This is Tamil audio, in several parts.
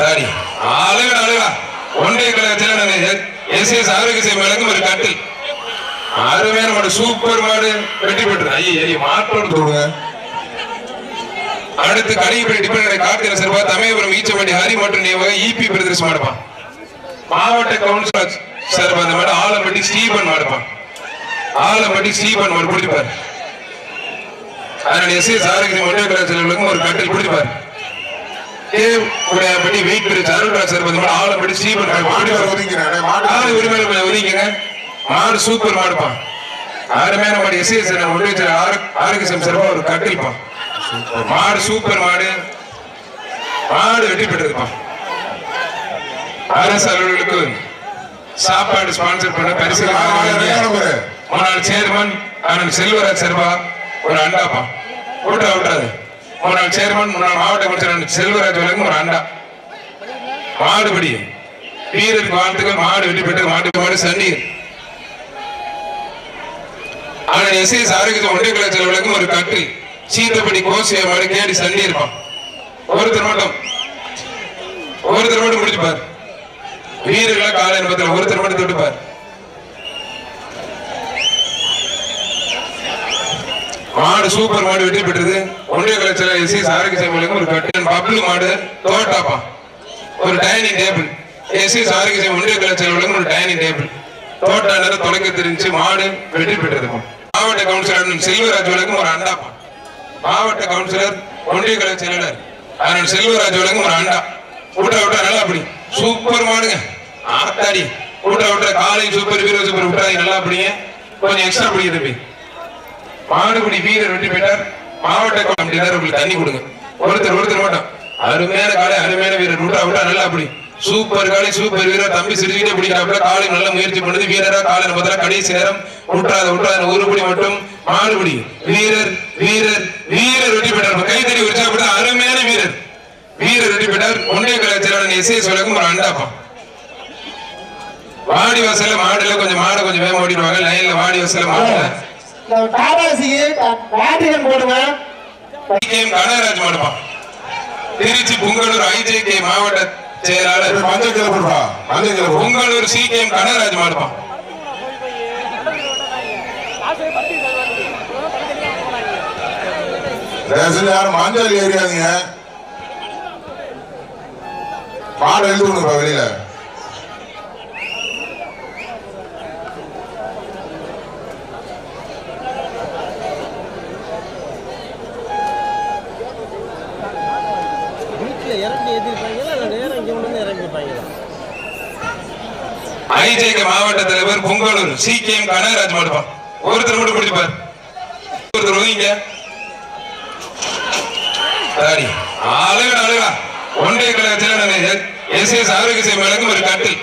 தாடி அழகா அழகா ஒன்றிய கழகத்தில் எஸ் எஸ் ஆரோக்கிய மேலக்கும் ஒரு கட்டில். அருமையான மாடு சூப்பர் மாடு வெற்றி பெற்று ஐயே ஐயே மாட்டோடு அடுத்து கடைப்படி டிபெண்ட் கார்த்திகை சிறப்பா தமிழபுரம் ஈச்சவண்டி ஹரி மற்றும் நியமக இபி பிரதர்ஸ் மாடுப்பான் மாவட்ட கவுன்சிலர் சார் அந்த மாடு ஆலம்பட்டி ஸ்டீபன் மாடுப்பான் ஆலம்பட்டி ஸ்டீபன் மாடு பிடிப்பார். அதனால எஸ் எஸ் ஆரோக்கிய ஒன்றிய கலாச்சாரங்களுக்கும் ஒரு கட்டில் பிடிப்பார். தேவ் உடையாப்பட்டி வெயிட் பிரிச்சு அருள்ராஜ் சார் மாடு ஆலம்பட்டி ஸ்டீபன் மாடு ஒதுங்கிறேன் ஆறு உரிமையில கொஞ்சம் ஒதுங்கிங்க மாடு சூப்பர் மாடுப்பான். அருமையான மாடு எஸ் எஸ் ஒன்றிய ஆரோக்கியம் சிறப்பா ஒரு கட்டில்பான். மாடு சூப்பர் மாடு. மாடு வெற்றி பெற்றிருப்பான். அரசு அலுவலர்களுக்கு சாப்பாடு ஸ்பான்சர் பண்ண பரிசு முன்னாள் சேர்மன் அண்ணன் செல்வராஜ் சர்வா ஒரு அண்டாப்பா விட்டா விட்டாது முன்னாள் சேர்மன் முன்னாள் மாவட்ட கமிஷனர் செல்வராஜ் வழங்கும் ஒரு அண்டா. மாடுபடி. வீரருக்கு வாழ்த்துக்கள் மாடு வெட்டி பெற்றது மாட்டு மாடு சண்டீர். ஆனால் எஸ். எஸ். ஆரோக்கிய ஒன்றிய கலாச்சார வழங்கும் ஒரு கட்டில். சீத்தப்படி கோசிய மாடு கேடி சண்டி இருப்பான் ஒருத்தர் மட்டும். ஒருத்தர் மட்டும் முடிச்சுப்பார். வீரர்களா கால என்பதில் ஒருத்தர் மட்டும் தொட்டுப்பார். மாடு சூப்பர் மாடு வெற்றி பெற்றது. ஒன்றிய கலைச்சல எஸ் எஸ் ஆரோக்கியசாமி ஒரு கட்டன் பப்ளு மாடு தோட்டாப்பா. ஒரு dining table. S S Arokkiasamy சேவை ஒன்றிய கலைச்சல ஒரு டைனிங் டேபிள். தோட்டா நேரம் தொலைக்க தெரிஞ்சு மாடு வெற்றி பெற்றது மாவட்ட கவுன்சிலர் செல்வராஜ் வழங்கும் ஒரு அண்டாப்பா. மாவட்ட கவுன்சிலர் ஒன்றிய கலை செயலாளர் அதனால் செல்வராஜ் வழங்கும் ஒரு அண்டா. விட்டா விட்டா நல்லா அப்படி சூப்பர் மாடுங்க. ஆத்தாடி. விட்டா விட்டா காலை சூப்பர் வீரோ சூப்பர். விட்டா நல்லா அப்படிங்க கொஞ்சம் எக்ஸ்ட்ரா பிடிக்கிறது தம்பி. மாடுபிடி வீரர் வெற்றி பெற்றார். மாவட்ட கமிட்டியினர் உங்களுக்கு தண்ணி கொடுங்க. ஒருத்தர் ஒருத்தர் மட்டும் அருமையான காலை அருமையான வீரர். விட்டா விட்டா நல்லா அப்படி சூப்பர் காலை சூப்பர் வீரர். தம்பி சிரிச்சுக்கிட்டே பிடிக்கிறாப்புல. காலை நல்ல முயற்சி பண்ணுது. வீரரா காலை பார்த்தா கடைசி நேரம். விட்டாத விட்டாத ஒரு படி மட்டும். மாடுபடி வீரர் வீரர் வீரர் வெற்றி பெற்றார். கைத்தறி உற்சாகப்பட்ட அருமையான வீரர். வீரர் வெற்றி பெற்றார். ஒன்றிய கலாச்சாரம் எஸ்ஏ சொல்லக்கும் ஒரு அண்டாப்பா வாடி வாசல்ல மாடுல கொஞ்சம் மாடை கொஞ்சம் வேக ஓடிடுவாங்க லைன்ல வாடி வாசல்ல மாடுல. இந்த டாடாசிக்கு பேட்டரியன் போடுவேன். கனகராஜ் மாடுப்பான் திருச்சி புங்கலூர் ஐஜேகே மாவட்ட செயலாளர் மஞ்சள் கிளப்பு புங்கலூர் சிகேஎம் கனகராஜ் மாடுப்பான் ரேஷன் யாரும் மஞ்சள் ஏறியாதீங்க மாடு எழுதி விடுங்கப்பா வெளியில. வீட்டில் இறங்கி ஏற்றிருப்பாங்களா இல்லை நேரம் இங்கே கொண்டு வந்து இறங்கிருப்பாங்களா மாவட்ட தலைவர் புங்கலூர் சிகேஎம் கனகராஜ் மாடுப்பான் ஒருத்தர் கூட பிடிப்பார் ஒருத்தர் ஒதுங்க தாடி அழகா அழகா ஒன்றிய கழகத்தில் எஸ் எஸ் ஆரோக்கிய சேவை வழங்கும் ஒரு கட்டில்.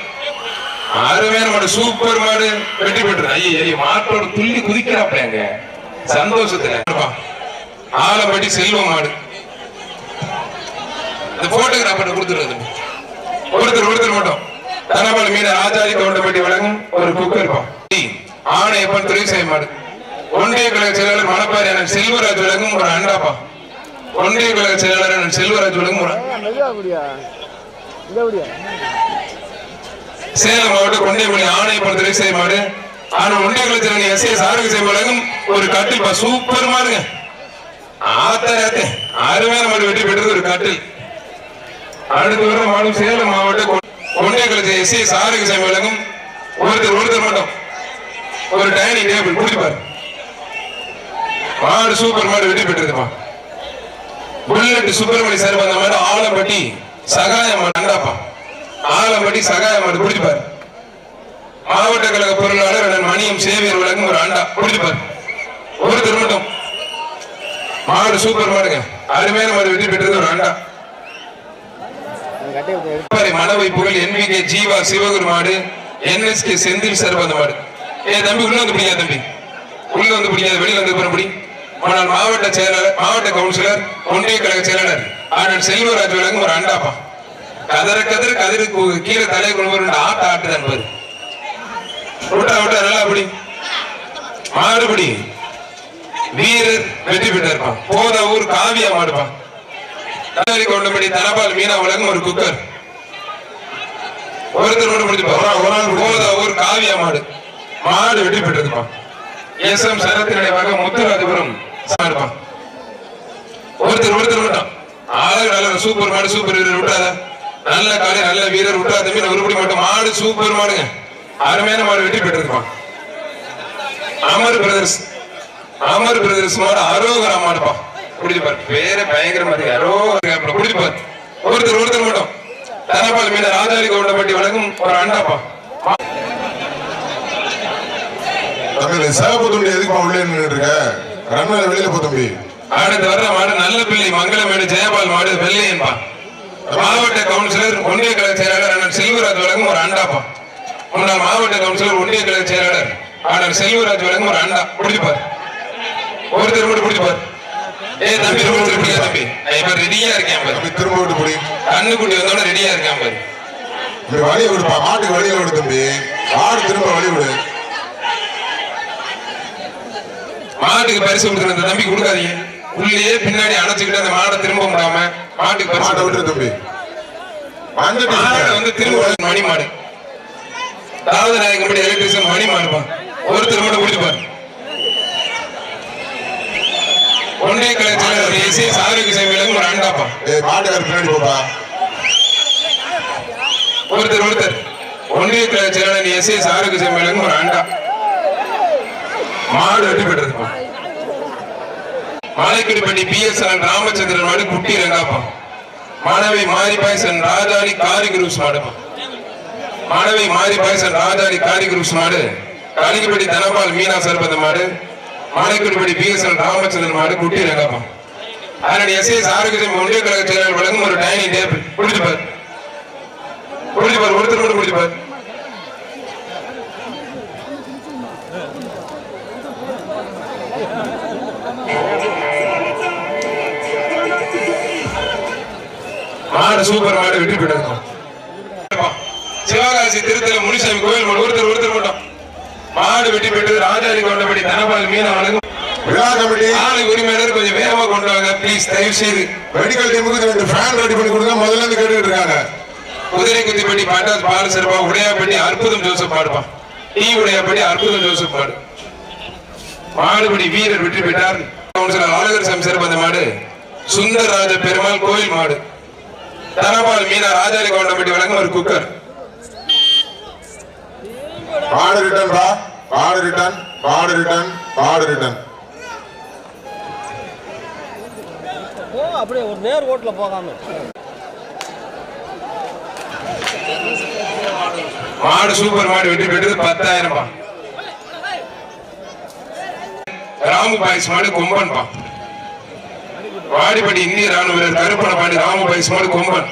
அருமையான மாடு சூப்பர் மாடு. வெற்றி பெற்றது ஐயோ ஐயே மாட்டோட துள்ளி குதிக்கிறாப்லங்க சந்தோஷத்துல. ஆலம்பட்டி செல்வம் மாடு. இந்த போட்டோகிராஃபர் கொடுத்துருது ஒருத்தர் ஒருத்தர் மட்டும் தனபால் மீன ஆச்சாரி கவுண்டப்பட்டி வழங்கும் ஒரு குக்கர் இருப்பான் ஆணையப்பன் துறை செய்ய மாடு ஒன்றிய கழக செயலாளர் மணப்பாரி அண்ணன் செல்வராஜ் வழங்கும் ஒரு அண்டாப்பா ஒன்றிய கழக செயலாளர் அண்ணன் செல்வராஜ் வழங்கும் ஒரு சேலம் மாவட்ட கொண்டைமொழி ஆணையப்பன் துறை செய்ய மாடு ஆனா ஒன்றிய கழக செயலாளர் எஸ் எஸ் ஆரோக்கிய செய்ய வழங்கும் ஒரு கட்டில் சூப்பர் மாடுங்க. ஆத்தாரே அருமையான மாடு வெட்டி பெற்றது ஒரு கட்டில். அடுத்து வர மாவட்டம் சேலம் மாவட்ட ஒன்றிய கழக எஸ் எஸ் வழங்கும் ஒருத்தர் ஒருத்தர் மட்டும். ஒரு டைனிங் டேபிள் குடிப்பார் மாடு சூப்பர் மாடு வெற்றி பெற்றதுப்பா புல்லட் சுப்பிரமணி சார் வந்த மாடு ஆலம்பட்டி சகாய நண்டாப்பா ஆலம்பட்டி சகாய மாடு குடிப்பார் மாவட்ட கழக பொருளாளர் அண்ணன் மணியம் சேவியர் வழங்கும் ஒரு அண்டா குடிப்பார் ஒருத்தர் மட்டும். மாடு சூப்பர் மாடுங்க. அருமையான மாடு வெற்றி பெற்றது ஒரு அண்டா. பாரு, மணவை புகழ் என்விகே ஜீவா சிவகுரு மாடு என்எஸ்கே செந்தில் சர்வந்த மாடு ஏ தம்பி உள்ள வந்து பிடிக்காத தம்பி. உள்ள வந்து பிடிக்காத வெளியில வந்து பிறப்படி ஆனால் மாவட்ட செயலாளர் மாவட்ட கவுன்சிலர் ஒன்றிய கழக செயலாளர் ஆனால் செல்வராஜ் வழங்கும் ஒரு அண்டாப்பா. கதற கதற கதிருக்கு கீழே தலை கொண்டு ஆட்ட ஆட்டுதான் பாரு. விட்டா விட்டா நல்லா அப்படி மாடுபடி வீரர் வெற்றி பெற்றிருப்பான். போத ஊர் காவியா மாடுப்பான். தனவரி கொண்டபடி தனபால் மீனா வழங்கும் ஒரு குக்கர். ஒருத்தர் ஆள் முடிச்சு. போதா ஒரு காவியா மாடு. மாடு வெற்றி பெற்றதுப்பா எஸ் எம் சரத்து நினைவாக முத்துராஜபுரம் ஒருத்தர் ஒருத்தர் மட்டும் அழகு நல்ல சூப்பர் மாடு சூப்பர் வீரர் விட்டாத நல்ல காலை நல்ல வீரர் விட்டாத தம்பி. உருப்படி மட்டும். மாடு சூப்பர் மாடுங்க. அருமையான மாடு வெற்றி பெற்றிருப்பான் அமர் பிரதர்ஸ் அமர் பிரதர்ஸ் மாடு அரோகரா மாடுப்பா. குடிச்சு பாரு. பேரே பயங்கரமா இருக்கு. அரோகரா குடிச்சு பாரு. ஒருத்தர் ஒருத்தர் மட்டும். தனபால் மீன ராஜாரி கவுண்டப்பட்டி வழங்கும் ஒரு அண்டாப்பா. தம்பி சிவப்பு துண்டி எதுக்குமா உள்ளே நின்றுட்டு ரன்மேல வெளியில போ தம்பி. அடுத்து வர்ற மாடு நல்ல பிள்ளை. மங்களமேடு ஜெயபால் மாடு வெள்ளையன்பா மாவட்ட கவுன்சிலர் ஒன்றிய கழக செயலாளர் அண்ணன் செல்வராஜ் வழங்கும் ஒரு அண்டாப்பா. முன்னாள் மாவட்ட கவுன்சிலர் ஒன்றிய கழக செயலாளர் அண்ணன் செல்வராஜ் வழங்கும் ஒரு அண்டா. பிடிப்பார் ஒருத்தர் மட்டும் பிடிப்பார் ஏ தம்பி தம்பி இப்ப ரெடியா இருக்கேன் பாரு. தம்பி திரும்ப விட்டு போடி கண்ணுக்குட்டி வந்தோட ரெடியா இருக்கேன் பாரு. வழியை விடுப்பா மாட்டுக்கு வழியில விடு தம்பி. மாடு திரும்ப வழி விடு. மாட்டுக்கு பரிசு கொடுக்குற அந்த தம்பி கொடுக்காதீங்க. உள்ளேயே பின்னாடி அணைச்சுக்கிட்டு அந்த மாடை திரும்ப விடாம மாட்டுக்கு பரிசு மாட்டை. விட்டுரு தம்பி. மாடு வந்து திரும்ப மணி மாடு. தாவத நாயகம்படி எலக்ட்ரிஷியன் மணி மாடுப்பா. ஒருத்தர் மட்டும் பிடிப்பார் ஒன்றிய கலைச்சலர் ஏசி சாருக்கு சேவையிலும் ஒரு அண்டாப்பா ஏய் மாட்டுக்கார பின்னாடி போப்பா. ஒருத்தர் ஒருத்தர். ஒன்றிய கலைச்சலர் ஏசி சாருக்கு சேவையிலும் ஒரு அண்டா. மாடு வெட்டி பெற்றதுப்பா மலைக்குடிப்பட்டி பிஎஸ்என் ராமச்சந்திரன் மாடு குட்டி ரங்காப்பா மாணவி மாரி பாய்சன் ராஜாளி காரி குரூப்ஸ் மாடுப்பா மாணவி மாரி பாய்சன் ராஜாளி காரி குரூப்ஸ் மாடு. காளிக்குப்பட்டி தனபால் மீனா சர்பத மாடு. மாலைக்குடிப்படி பி எஸ் எல் ராமச்சந்திரன் மாடு குட்டி ரங்காப்பா. அதனுடைய எஸ்எஸ் ஆரோக்கியம் ஒன்றிய கழக செயலாளர் வழங்கும் ஒரு டைனிங் டேபிள். பிடிச்சு பாரு. ஒருத்தர் மட்டும் பிடிச்சு மாடு சூப்பர் மாடு வெற்றி பெற்றிருக்கோம் சிவகாசி திருத்தல முனிசாமி கோயில் ஒருத்தர் மாடு வெற்றி பெற்றது ராஜாரி கொண்டபடி தனபால் மீன வழங்கும். விழா கமிட்டி ஆளு உரிமையாளர் கொஞ்சம் வேகமா கொண்டு வாங்க ப்ளீஸ் தயவு செய்து மெடிக்கல் டீமுக்கு ரெண்டு ஃபேன் ரெடி பண்ணி கொடுங்க. முதல்ல இருந்து கேட்டுக்கிட்டு இருக்காங்க. குதிரை குத்திப்பட்டி பாட்டாஸ் பால் சிறப்பா Udaiyappatti Arputham Joseph பாடுப்பா tea Udayapatti Arputham Joseph பாடு. மாடுபடி வீரர் வெற்றி பெற்றார். கவுன்சிலர் ஆளுகர் சாமி சிறப்பு அந்த மாடு. சுந்தரராஜ பெருமாள் கோயில் மாடு. தனபால் மீனா ராஜாலி கவுண்டம்பட்டி வழங்கும் ஒரு குக்கர். மாடு ரிட்டர்ன் பா மாடு ரிட்டர்ன் மாடு ரிட்டர்ன் மாடு ரிட்டர்ன் போ அப்படியே ஒரு நேர் ஓட்டுல போகாம. மாடு சூப்பர் மாடு வெற்றி பெற்றது பத்தாயிரம் பா ராமு பாய்ஸ் மாடு கொம்பன் பா வாடிப்பட்டி இந்திய ராணுவ வீரர் கருப்பண பாண்டி ராமு பாய்ஸ் மாடு கொம்பன்.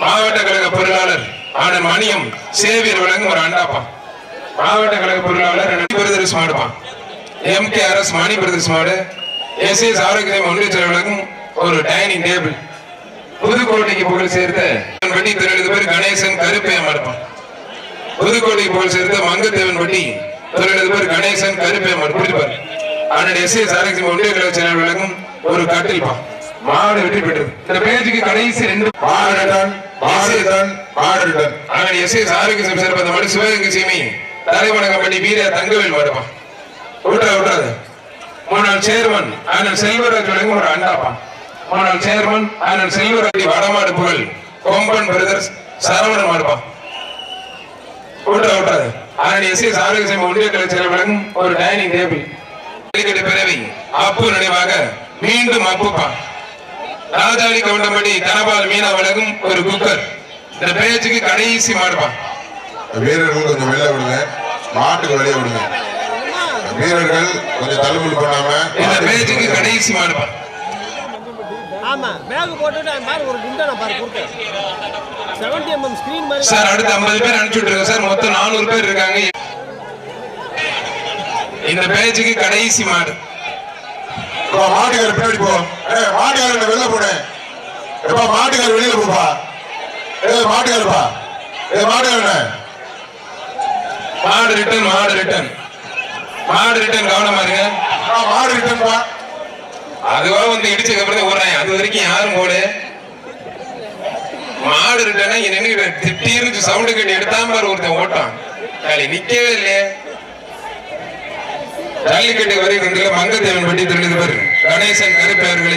மாவட்ட கழக பொருளாளர் ஆனந்த் மணியம் சேவியர் வழங்கும் ஒரு அண்டாப்பா மாவட்ட கழக பொருளாளர் பிரதர்ஸ் மாடுப்பா M K Aras Mani brothers மாடு எஸ் எஸ் ஆரோக்கியம் ஒன்றிய வழங்கும் ஒரு டைனிங் டேபிள் புதுக்கோட்டைக்கு புகழ் சேர்த்த பட்டி தொழிலதிபர் கணேசன் கருப்பையா மாடுப்பான் புதுக்கோட்டை புகழ் சேர்ந்த மங்கத்தேவன் பட்டி தொழிலதிபர் கணேசன் கருப்பேமன் பிடிப்பார் அவனுடைய எஸ் எஸ் ஆரோக்கியம் ஒன்றிய கழக செயலர் வழங்கும் ஒரு கட்டில் பா மாடு வெற்றி பெற்றது. இந்த பேஜுக்கு கடைசி ரெண்டு மாடு ரிட்டர்ன் மாடு ரிட்டர்ன் மாடு ரிட்டர்ன் அவன் எஸ் எஸ் ஆரோக்கியம் சிறப்பு அந்த மாடு சிவகங்கை சீமி தலைவணக்கம் பண்ணி வீர தங்கவேல் மாடுப்பா விட்றா விட்றாது முன்னாள் சேர்மன் அண்ணன் செல்வராஜ் வழங்கும் ஒரு அண்டாப்பா. முன்னாள் சேர்மன் அண்ணன் செல்வராஜ் வடமாடு புகழ். கொம்பன் பிரதர்ஸ் சரவணன் மாடுப்பா விட்றா விட்றாது அதனுடைய எஸ் எஸ் ஆரோக்கியம் ஒன்றிய கலைச்சல் வழங்கும் ஒரு டைனிங் டேபிள் கிரிக்கெட் பிறவி அப்பு நினைவாக மீண்டும் அப்புப்பா. ராஜாளி கவுண்டம்படி தனபால் மீனா வழங்கும் ஒரு குக்கர் இந்த பேச்சுக்கு கடைசி மாடுப்பான் வீரர்கள் கொஞ்சம் வெளில விடுங்க மாட்டுக்கு வெளியே விடுங்க வீரர்கள் கொஞ்சம் தள்ளுபடி பண்ணாம இந்த பேச்சுக்கு கடைசி மாடுப்பா ஆமா பேக் போட்டுட்டு பாரு ஒரு குண்டை நான் பாரு கொடுத்தேன். செவன்டி எம்எம் ஸ்கிரீன் மாதிரி சார் அடுத்த ஐம்பது பேர் அனுப்பிச்சு விட்டுருங்க சார். மொத்தம் நானூறு பேர் இருக்காங்க. இந்த பேச்சுக்கு கடைசி மாடு. மாட்டுக்கார பின்னாடி போ. ஏ மாட்டுக்கார வெளில போனே எப்பா மாட்டுக்கார வெளியில போப்பா. ஏ மாட்டுக்காரப்பா ஏ மாட்டுக்காரண்ணே மாடு ரிட்டர்ன் மாடு ரிட்டர்ன் மாடு ரிட்டர்ன் கவனமா இருங்க. மாடு ரிட்டர்ன்பா அதுவா வந்து இடிச்சதுக்கு அப்புறம் ஓடுறாங்க. அது வரைக்கும் யாரும் போடு மாடு இருட்டேன்னா இங்க நின்று திட்டீர்னு சவுண்டு கட்டி எடுத்தாம பாரு ஒருத்தன் ஓட்டான். நாளை நிக்கவே இல்லையே. ஜல்லிக்கட்டு வரை மங்கத்தேவன் பட்டி திருடுது பாரு. கணேசன் கருப்பேர்களை